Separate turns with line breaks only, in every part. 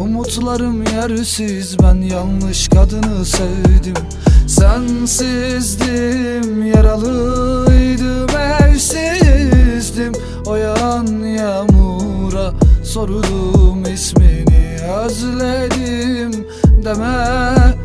Umutlarım yersiz ben yanlış kadını sevdim. Sensizdim yaralıydım evsizdim. O yan yağmura sordum ismini özledim. Deme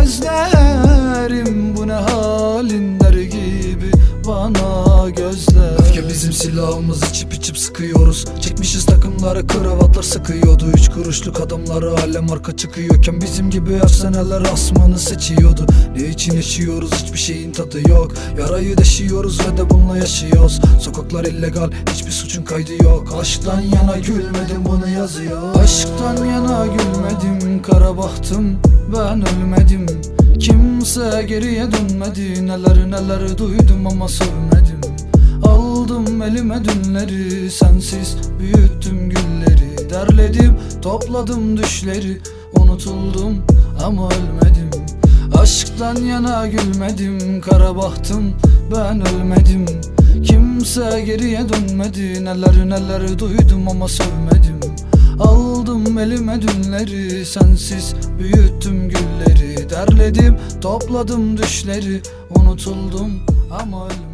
özlerim Bu ne halin der gibi bana gözler. Öfke bizim silahımız içip içip sıkıyoruz. Çekmişiz takımları kravatlar sıkıyordu. Üç kuruşluk adamları alem arka çıkıyorken Bizim gibi efsaneler asmanı seçiyordu. Ne için yaşıyoruz hiçbir şeyin tadı yok. Yarayı deşiyoruz ve de bununla yaşıyoruz. Sokaklar illegal hiçbir suçun kaydı yok. Aşktan yana gülmedim bunu yazıyor. Aşktan yana gülmedim kara bahtım. Ben ölmedim. Kimse geriye dönmedi. Neler neler duydum ama sövmedim Aldım elime dünleri Sensiz büyüttüm gülleri. Derledim topladım düşleri Unutuldum ama ölmedim. Aşktan yana gülmedim Kara bahtım ben ölmedim. Kimse geriye dönmedi Neler neler duydum ama sövmedim. Aldım elime dünleri Sensiz büyüttüm gülleri. Derledim topladım düşleri Unutuldum ama ölmedim